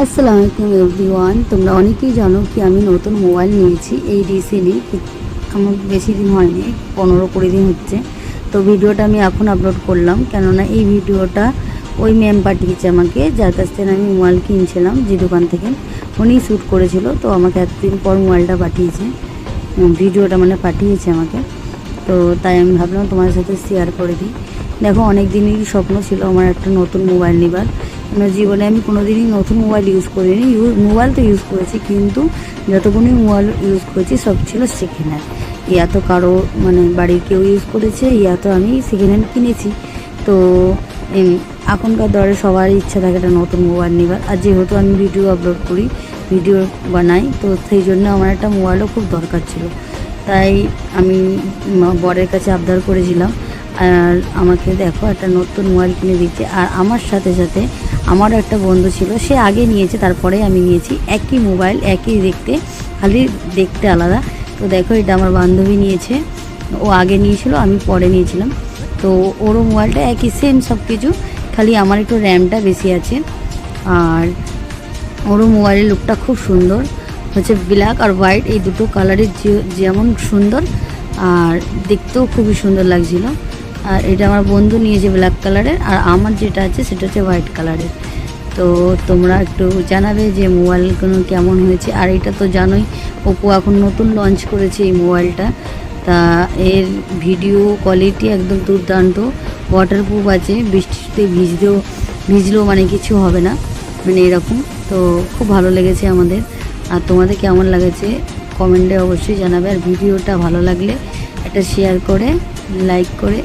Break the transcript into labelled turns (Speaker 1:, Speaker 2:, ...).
Speaker 1: আসসালামু আলাইকুম এভরিওয়ান। তোমরা অনেকেই জানো কি আমি নতুন মোবাইল নিয়েছি, এই রিসেন্টলি। আমার বেশি দিন হয়নি, পনেরো কুড়ি দিন হচ্ছে। তো ভিডিওটা আমি এখন আপলোড করলাম, কেননা এই ভিডিওটা ওই ম্যাম পাঠিয়েছে আমাকে, যার কাছ থেকে আমি মোবাইল কিনছিলাম যে দোকান থেকে। উনি শ্যুট করেছিল, তো আমাকে এতদিন পর মোবাইলটা পাঠিয়েছে। ভিডিওটা মানে পাঠিয়েছে আমাকে। তো তাই আমি ভাবলাম তোমার সাথে শেয়ার করে দিই। দেখো অনেক দিনেরই স্বপ্ন ছিল আমার একটা নতুন মোবাইল নেবার। আমার জীবনে আমি কোনোদিনই নতুন মোবাইল ইউজ করিনি। ইউ- মোবাইল তো ইউজ করেছি, কিন্তু যতগুলি মোবাইল ইউজ করেছি, সব ছিল সেকেন্ড হ্যান্ড ইয়া তো কারও মানে বাড়ির কেউ ইউজ করেছে, ইয়া তো আমি সেকেন্ড হ্যান্ড কিনেছি। তো এখনকার দরে সবার ইচ্ছা থাকে একটা নতুন মোবাইল নেবার। আর যেহেতু আমি ভিডিও আপলোড করি ভিডিও বানাই, তো সেই জন্য আমার একটা মোবাইলও খুব দরকার ছিল। তাই আমি বরের কাছে আবদার করেছিলাম, আর আমাকে দেখো একটা নতুন মোবাইল কিনে দিচ্ছে। আর আমার সাথে সাথে আমারও একটা বন্ধু ছিল, সে আগে নিয়েছে, তারপরে আমি নিয়েছি। একই মোবাইল, একই দেখতে, খালি দেখতে আলাদা। তো দেখো, এটা আমার বান্ধবী নিয়েছে। ও আগে নিয়েছিল, আমি পরে নিয়েছিলাম। তো ওরও মোবাইলটা একই সেম সব কিছু খালি আমার একটু র্যামটা বেশি আছে। আর ওরও মোবাইলের লুকটা খুব সুন্দর। হচ্ছে ব্ল্যাক আর হোয়াইট এই দুটো কালারের যেমন সুন্দর, আর দেখতেও খুবই সুন্দর লাগছিল। আর এটা আমার বন্ধু নিয়েছে ব্ল্যাক কালারের আর আমার যেটা আছে সেটা হচ্ছে হোয়াইট কালারের তো তোমরা একটু জানাবে যে মোবাইলগুলো কেমন হয়েছে, আর এটা তো জানোই ওপো এখন নতুন লঞ্চ করেছে এই মোবাইলটা তা এর ভিডিও কোয়ালিটি একদম দুর্দান্ত ওয়াটারপ্রুফ আছে, বৃষ্টিতে ভিজতেও ভিজলেও মানে কিছু হবে না মানে এরকম। তো খুব ভালো লেগেছে আমাদের। আর তোমাদের কেমন লাগেছে? কমেন্টে অবশ্যই জানাবে, আর ভিডিওটা ভালো লাগলে একটা শেয়ার করে লাইক করে